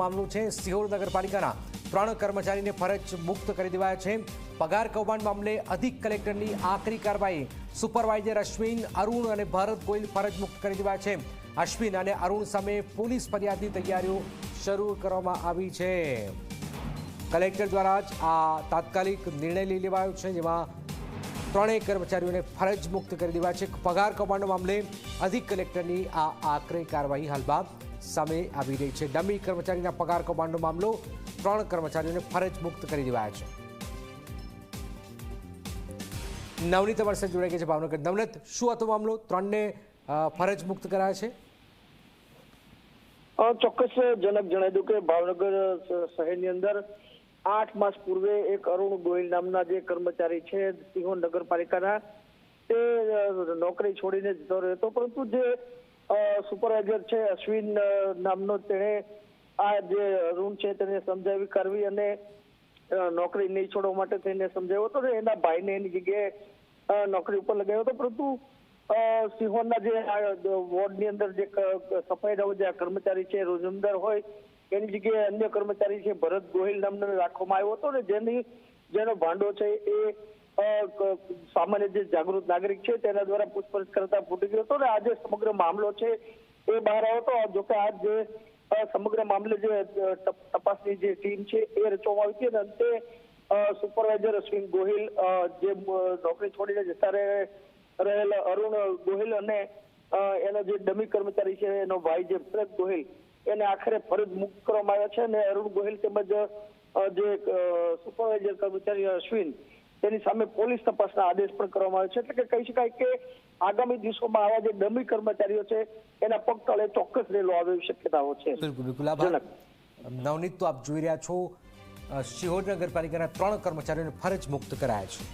મામલો છે. સિહોર નગરપાલિકાના ત્રણ કર્મચારીને ફરજ મુક્ત કરી દેવાયા છે. પગાર કૌભાંડ મામલે અધિક કલેક્ટરની આખરી કાર્યવાહી સુપરવાઇઝર અશ્વિન, અરુણ અને ભરત ગોયલ ફરજ મુક્ત કરી દેવાયા છે. અશ્વિન અને અરુણ સામે પોલીસ ફરિયાદની તૈયારીઓ શરૂ કરવામાં આવી છે. કલેક્ટર દ્વારા જ આ તાત્કાલિક નિર્ણય લઈ લેવાયો છે, જેમાં ત્રણેય કર્મચારીઓને ફરજ મુક્ત કરી દેવાયા છે. પગાર કૌભાંડ મામલે અધિક કલેક્ટરની આ આખરી કાર્યવાહી હાલમાં સામે આવી રહી છે. ડમી કર્મચારીના પગાર કૌભાંડનો મામલો ત્રણ કર્મચારીઓને ફરજ મુક્ત કરી દેવાયા છે. નવનીત અમારી સાથે જોડાઈ ગઈ છે ભાવનગર નવનીત, શું હતો મામલો? ત્રણને ફરજ મુક્ત કરાયા છે? ચોક્કસ જનક જણાવી દઉં કે ભાવનગર શહેરની અંદર આઠ માસ પૂર્વે એક અરુણ ગોયલ નામના જે કર્મચારી છે સિંહોર નગરપાલિકાના, તે નોકરી છોડીને જતો રહ્યો હતો. પરંતુ જે સુપરવાઇઝર છે અશ્વિન નામનો તેણે આ જે અરુણ છે તેને સમજાવી કરવી અને નોકરી નહીં છોડવા માટે થઈને સમજાવ્યો હતો એના ભાઈને એની જગ્યાએ નોકરી ઉપર લગાવ્યો હતો. પરંતુ અ, જે વોર્ડની અંદર જે સફાઈ સફાઈના જે કર્મચારી છે રોજમદાર હોય એની જગ્યાએ અન્ય કર્મચારી છે ભરત ગોહિલ નામનો રાખવામાં આવ્યો હતો ને જેની જેનો ભાંડો છે એ સામાન્ય જે જાગૃત નાગરિક છે, તેના દ્વારા પૂછપરછ કરતા ફૂટી ગયો હતો અને આજે સમગ્ર મામલો છે એ બહાર આવ્યો હતો જોકે આ જે સમગ્ર મામલે જે તપાસની જે ટીમ છે એ રચવામાં આવી હતી અને અંતે સુપરવાઇઝર અશ્વિન ગોહિલ જે નોકરી છોડીને જતા રહે, રહેલ અરુણ ગોહિલ અને એનો જે ડમી કર્મચારી છે એનો ભાઈ જે ભરત ગોહિલ, એને આખરે ફરજ મુક્ત કરવામાં આવ્યા છે અને અરુણ ગોહિલ તેમજ જે સુપરવાઇઝર કર્મચારી અશ્વિન તેની સામે પોલીસ તપાસના આદેશ પણ કરવામાં આવ્યો છે. એટલે કે કહી શકાય કે આગામી દિવસોમાં આવા જે ડમી કર્મચારીઓ છે એના પગ તળે ચોક્કસ રેલો આવે એવી શક્યતાઓ છે. બિલકુલ બિલકુલ. નવનીત તો આપ જોઈ રહ્યા છો શિહોર નગરપાલિકાના ત્રણ કર્મચારીઓને ફરજ મુક્ત કરાયા છે.